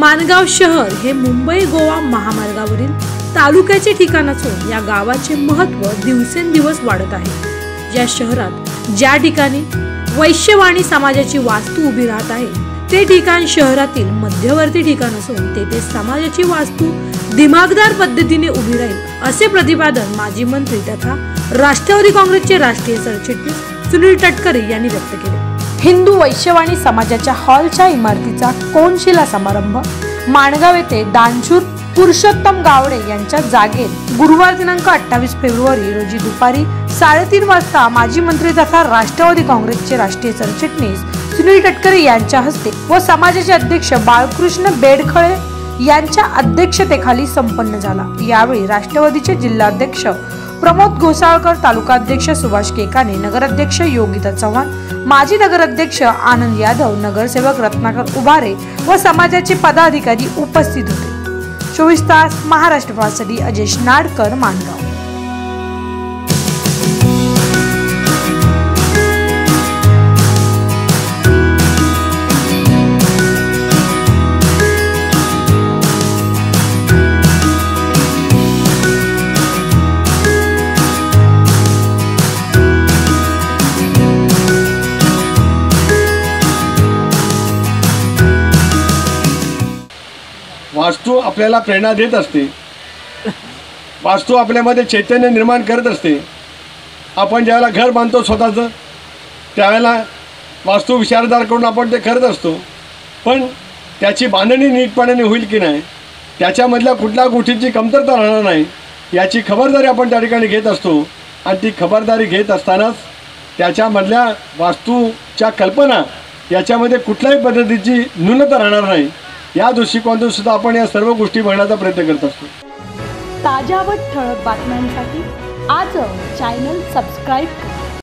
माणगाव शहर हे मुंबई गोवा महामार्गावरील तालुक्याचे ठिकाण असून या गावाचे महत्त्व दिवसेंदिवस वाढत आहे. या शहरात ज्या ठिकाणी वैश्यवाणी समाजाची वास्तू उभी राहत आहे ते ठिकाण शहरातील मध्यवर्ती ठिकाण असून तेथे समाजाची वास्तू दिमागदार पद्धतीने उभी राहील असे प्रतिपादन माजी मंत्री तथा राष्ट्रवादी काँग्रेसचे राष्ट्रीय सरचिटणीस सुनील तटकरे यांनी व्यक्त केले. हिंदू वैश्यवाणी समाजाच्या हॉलच्या इमारतीचा कोनशिला समारंभ. माणगाव येथे दानशूर पुरुषोत्तम गावडे यांच्या जागेत गुरुवार दिनांक अठ्ठावीस फेब्रुवारी रोजी दुपारी साडेतीन वाजता माजी मंत्री तथा राष्ट्रवादी काँग्रेसचे राष्ट्रीय सरचिटणीस सुनील तटकरे यांच्या हस्ते व समाजाचे अध्यक्ष बाळकृष्ण बेडखळे यांच्या अध्यक्षतेखाली संपन्न झाला. यावेळी राष्ट्रवादीचे जिल्हाध्यक्ष प्रमोद घोसाळकर तालुकाध्यक्ष सुभाष केकाने नगराध्यक्ष योगिता चव्हाण माजी नगराध्यक्ष आनंद यादव नगरसेवक रत्नाकर उभारे व समाजाचे पदाधिकारी उपस्थित होते. चोवीस तास महाराष्ट्रसाठी अजेश नाडकर माणगाव वास्तू आपल्याला प्रेरणा देत असते. वास्तू आपल्यामध्ये चैतन्य निर्माण करत असते. आपण ज्यावेळेला घर बांधतो स्वतःचं त्यावेळेला वास्तू विचारदार करून आपण ते करत असतो. पण त्याची बांधणी नीटपणाने होईल की नाही त्याच्यामधल्या कुठल्या गोष्टीची कमतरता राहणार नाही याची खबरदारी आपण त्या ठिकाणी घेत असतो. आणि ती खबरदारी घेत असतानाच त्याच्यामधल्या वास्तूच्या कल्पना याच्यामध्ये कुठल्याही पद्धतीची न्यूनता राहणार नाही. या दृष्टिकोनातून सुद्धा आपण या सर्व गोष्टी बघण्याचा प्रयत्न करत असतो. ताज्या व ठळक बातम्यांसाठी आज चॅनल सबस्क्राईब करा.